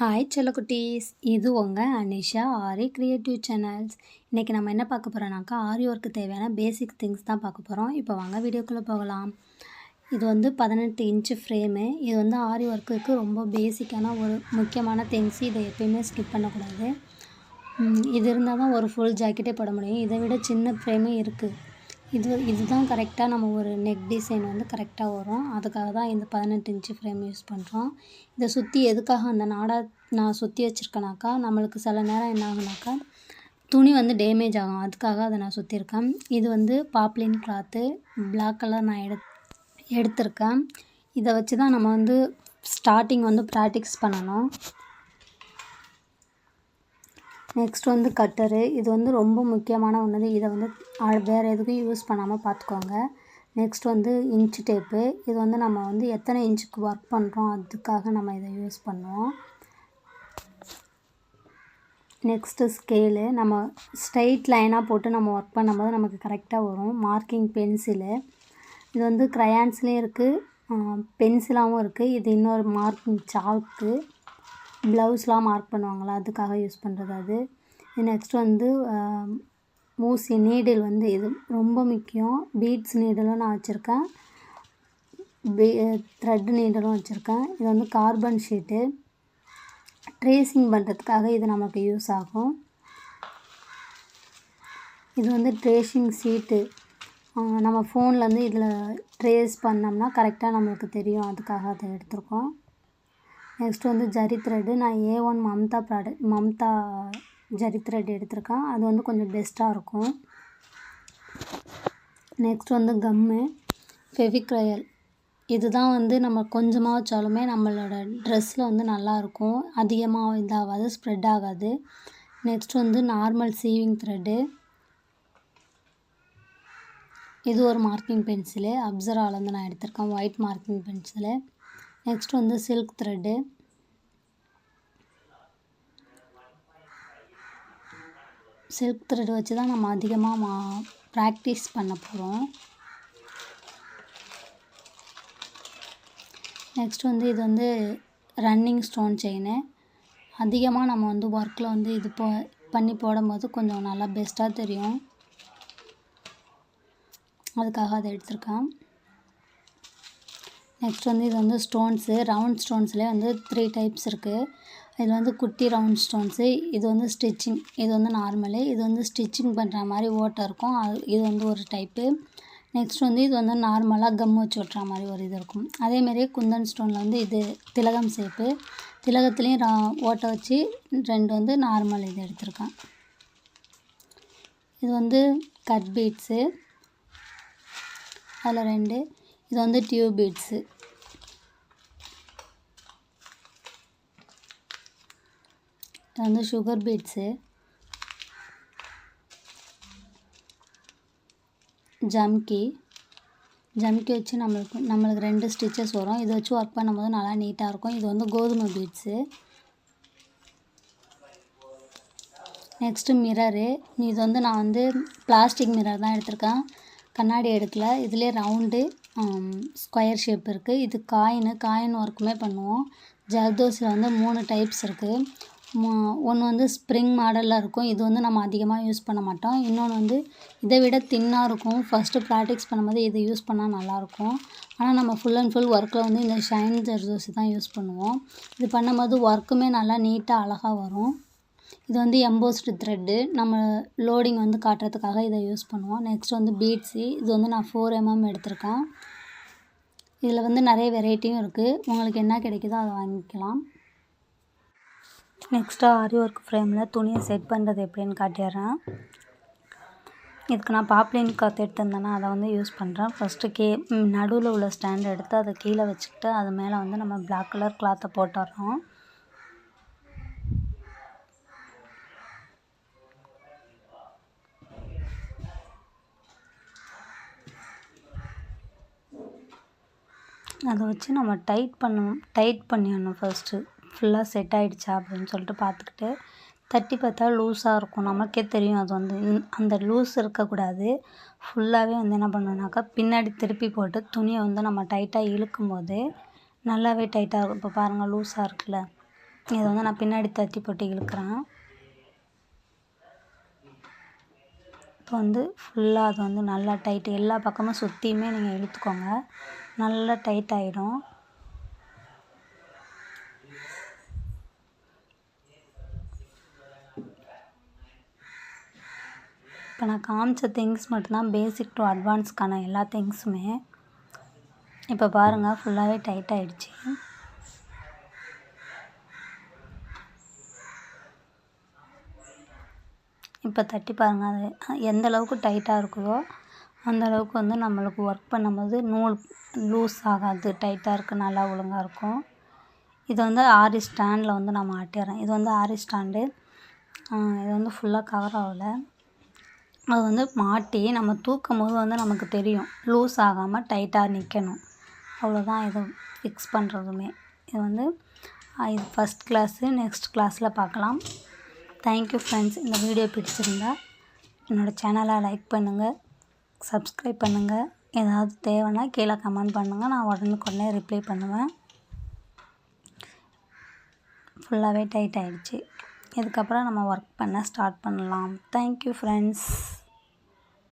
Hi செல்லக்குட்டீஸ் இது உங்கள் அனிஷா ஆரி creative channels இன்றைக்கி நம்ம என்ன பார்க்க போகிறோம்னாக்கா ஆரி ஒர்க்கு தேவையான பேசிக் திங்ஸ் தான் பார்க்க போகிறோம் இப்போ வாங்க வீடியோக்குள்ளே போகலாம். இது வந்து பதினெட்டு இன்ச்சு ஃப்ரேமு இது வந்து ஆரி ஒர்க்குக்கு ரொம்ப பேசிக்கான ஒரு முக்கியமான திங்ஸ் இதை எப்பயுமே ஸ்கிப் பண்ணக்கூடாது. இது இருந்தால் தான் ஒரு ஃபுல் ஜாக்கெட்டே போட முடியும். இதை விட சின்ன ஃப்ரேமே இருக்குது இது இதுதான் கரெக்டாக நம்ம ஒரு நெக் டிசைன் வந்து கரெக்டாக வரும். அதுக்காக தான் இந்த பதினெட்டு இன்ச்சு ஃப்ரேம் யூஸ் பண்ணுறோம் இதை சுற்றி எதுக்காக அந்த நாடா நான் சுற்றி வச்சுருக்கேனாக்கா நம்மளுக்கு சில நேரம் என்ன ஆகுனாக்கா துணி வந்து டேமேஜ் ஆகும். அதுக்காக அதை நான் சுற்றிருக்கேன் இது வந்து பாப்லின் கிளாத்து பிளாக் கலர் நான் எடு எடுத்திருக்கேன். இதை வச்சு தான் நம்ம வந்து ஸ்டார்டிங் வந்து ப்ராக்டிக்ஸ் பண்ணணும். நெக்ஸ்ட் வந்து கட்டரு இது வந்து ரொம்ப முக்கியமான ஒன்று இதை வந்து அது வேறு எதுக்கும் யூஸ் பண்ணாமல் பார்த்துக்கோங்க நெக்ஸ்ட் வந்து இன்ச் டேப்பு இது வந்து நம்ம வந்து எத்தனை இன்ச்சுக்கு ஒர்க் பண்ணுறோம் அதுக்காக நம்ம இதை யூஸ் பண்ணுவோம். நெக்ஸ்ட்டு ஸ்கேலு நம்ம ஸ்ட்ரைட் லைனாக போட்டு நம்ம ஒர்க் பண்ணும்போது நமக்கு கரெக்டாக வரும். மார்க்கிங் பென்சிலு இது வந்து க்ரையான்ஸ்லேயும் இருக்குது பென்சிலாகவும் இருக்குது இது இன்னொரு மார்க்கிங் சாக்கு ப்ளவுஸ்லாம் மார்க் பண்ணுவாங்களா அதுக்காக யூஸ் பண்ணுறது அது. நெக்ஸ்ட் வந்து ஊசி நீடில் வந்து இது ரொம்ப முக்கியம். பீட்ஸ் நீடலும் நான் வச்சுருக்கேன். பீ த்ரெட் நீடலும் வச்சுருக்கேன். இது வந்து கார்பன் ஷீட்டு ட்ரேசிங் பண்ணுறதுக்காக இது நமக்கு யூஸ் ஆகும். இது வந்து ட்ரேசிங் சீட்டு நம்ம ஃபோன்லேருந்து இதில் ட்ரேஸ் பண்ணோம்னா கரெக்டாக நம்மளுக்கு தெரியும். அதுக்காக அதை எடுத்துருக்கோம். நெக்ஸ்ட் வந்து ஜரி த்ரெட்டு நான் A one Mamta product Mamta zari thread எடுத்திருக்கேன். அது வந்து கொஞ்சம் பெஸ்ட்டாக இருக்கும். நெக்ஸ்ட் வந்து கம்மு ஃபெவிக்ரையல் இதுதான் வந்து நம்ம கொஞ்சமாக வச்சாலுமே நம்மளோட ட்ரெஸ்ஸில் வந்து நல்லாயிருக்கும் அதிகமாக இதாகாது ஸ்ப்ரெட் ஆகாது. நெக்ஸ்ட் வந்து நார்மல் சீவிங் த்ரெட்டு இது ஒரு மார்க்கிங் பென்சிலு அப்சராலேருந்து நான் எடுத்திருக்கேன் ஒயிட் மார்க்கிங் பென்சிலு நெக்ஸ்ட் வந்து சில்க் த்ரெட்டு சில்க் த்ரெட் வச்சு தான் நம்ம அதிகமாக மா ப்ராக்டிஸ் பண்ண போகிறோம் நெக்ஸ்ட் வந்து இது வந்து ரன்னிங் ஸ்டோன் செயின் அதிகமாக நம்ம வந்து ஒர்க்கில் வந்து இது போ பண்ணி போடும்போது கொஞ்சம் நல்லா பெஸ்ட்டாக தெரியும். அதுக்காக அதை எடுத்திருக்கேன் நெக்ஸ்ட் வந்து இது வந்து ஸ்டோன்ஸு ரவுண்ட் ஸ்டோன்ஸ்லேயே வந்து த்ரீ டைப்ஸ் இருக்குது இது வந்து குட்டி ரவுண்ட் ஸ்டோன்ஸு. இது வந்து ஸ்டிச்சிங். இது வந்து நார்மலு. இது வந்து ஸ்டிச்சிங் பண்ணுற மாதிரி ஓட்டை இருக்கும். அது இது வந்து ஒரு டைப்பு. நெக்ஸ்ட் வந்து இது வந்து நார்மலாக கம் வச்சு ஒட்டுற மாதிரி ஒரு இது இருக்கும். அதேமாரி குந்தன் ஸ்டோனில் வந்து இது திலகம் சேப்பு. திலகத்துலேயும் ரா ஓட்டை வச்சு ரெண்டு வந்து நார்மல் இது எடுத்திருக்கேன். இது வந்து கட் பீட்ஸு. அதில் ரெண்டு. இது வந்து டியூப் பீட்ஸு. இது வந்து சுகர் பீட்ஸு ஜம்கி ஜம்கி வச்சு நம்மளுக்கு நம்மளுக்கு ரெண்டு ஸ்டிச்சஸ் வரும். இதை வச்சு ஒர்க் பண்ணும்போது நல்லா நீட்டாக இருக்கும். இது வந்து கோதுமை பீட்ஸு நெக்ஸ்ட்டு மிரரு இது வந்து நான் வந்து பிளாஸ்டிக் மிரர் தான் எடுத்திருக்கேன். கண்ணாடி எடுக்கல. இதுலேயே ரவுண்டு ஸ்கொயர் um, ஷேப் இருக்குது இது காயின் காயின் ஒர்க்குமே பண்ணுவோம். ஜர்தோஸில் வந்து மூணு டைப்ஸ் இருக்குது ஒன்று வந்து ஸ்ப்ரிங் மாடலில் இருக்கும். இது வந்து நம்ம அதிகமாக யூஸ் பண்ண மாட்டோம். இன்னொன்று வந்து இதை விட தின்னாக இருக்கும். ஃபஸ்ட்டு ப்ராக்டிக்ஸ் பண்ணும்போது இது யூஸ் பண்ணால் நல்லாயிருக்கும். ஆனால் நம்ம ஃபுல் அண்ட் ஃபுல் ஒர்க்கில் வந்து இந்த ஷைன் ஜர்தோசி தான் யூஸ் பண்ணுவோம். இது பண்ணும்போது ஒர்க்குமே நல்லா நீட்டாக அழகாக வரும். இது வந்து எம்போஸ்டு த்ரெட்டு நம்ம லோடிங் வந்து காட்டுறதுக்காக இதை யூஸ் பண்ணுவோம். நெக்ஸ்ட் வந்து பீட்ஸு இது வந்து நான் ஃபோர் எம்எம் எடுத்திருக்கேன். இதில் வந்து நிறைய வெரைட்டியும் இருக்குது உங்களுக்கு என்ன கிடைக்குதோ அதை வாங்கிக்கலாம். நெக்ஸ்ட்டாக ஆரி ஒர்க் ஃப்ரேமில் துணியை செட் பண்ணுறது எப்படின்னு காட்டிடுறேன். இதுக்கு நான் பாப்லின் காற்று எடுத்திருந்தேன்னா அதை வந்து யூஸ் பண்ணுறேன் ஃபஸ்ட்டு கே நடுவில் உள்ள ஸ்டாண்ட் எடுத்து அதை கீழே வச்சுக்கிட்டு அது மேலே வந்து நம்ம பிளாக் கலர் கிளாத்தை போட்டுடுறோம். அதை வச்சு நம்ம டைட் பண்ணணும் டைட் பண்ணிடணும் ஃபர்ஸ்ட்டு ஃபுல்லாக செட் ஆகிடுச்சா அப்படின்னு சொல்லிட்டு பார்த்துக்கிட்டு தட்டி பார்த்தா லூஸாக இருக்கும். நமக்கே தெரியும் அது வந்து. அந்த லூஸ் இருக்கக்கூடாது. ஃபுல்லாகவே வந்து என்ன பண்ணணுனாக்கா பின்னாடி திருப்பி போட்டு துணியை வந்து நம்ம டைட்டாக இழுக்கும் போது நல்லாவே டைட்டாக இருக்கும். இப்போ பாருங்கள் லூஸாக இருக்குல்ல. இதை வந்து நான் பின்னாடி தட்டி போட்டு இழுக்கிறேன். இப்போ வந்து ஃபுல்லாக அது வந்து நல்லா டைட்டு எல்லா பக்கமும் சுற்றியுமே நீங்கள் இழுத்துக்கோங்க. நல்லா டைட் ஆகிடும் இப்போ நான் காமிச்ச திங்ஸ் மட்டும்தான் பேசிக் டு அட்வான்ஸ்க்கான எல்லா திங்ஸுமே இப்போ பாருங்கள் ஃபுல்லாகவே டைட் ஆகிடுச்சி இப்போ தட்டி பாருங்கள் அது எந்த அளவுக்கு டைட்டாக இருக்குதோ அந்த அளவுக்கு வந்து நம்மளுக்கு ஒர்க் பண்ணும்போது நூல் லூஸ் ஆகாது டைட்டாக இருக்குது நல்லா ஒழுங்காக இருக்கும். இது வந்து ஆரி ஸ்டாண்டில் வந்து நான் ஆட்டிடுறோம் இது வந்து ஆரி ஸ்டாண்டு இது வந்து ஃபுல்லாக கவர் ஆகலை. அது வந்து மாட்டி நம்ம தூக்கும் போது வந்து நமக்கு தெரியும். லூஸ் ஆகாமல் டைட்டாக நிற்கணும் அவ்வளோதான் இது ஃபிக்ஸ் பண்ணுறதுமே இது வந்து இது ஃபஸ்ட் கிளாஸு நெக்ஸ்ட் கிளாஸில் பார்க்கலாம். தேங்க்யூ ஃப்ரெண்ட்ஸ் இந்த வீடியோ பிடிச்சிருந்தா என்னோடய சேனலை லைக் பண்ணுங்கள் சப்ஸ்கிரைப் பண்ணுங்கள் ஏதாவது தேவைன்னா கீழே கமெண்ட் பண்ணுங்கள் நான் உடனுக்குடனே ரிப்ளை பண்ணுவேன். ஃபுல்லாகவே டைட் ஆகிடுச்சு இதுக்கப்புறம் நம்ம ஒர்க் பண்ண ஸ்டார்ட் பண்ணலாம். Thank you friends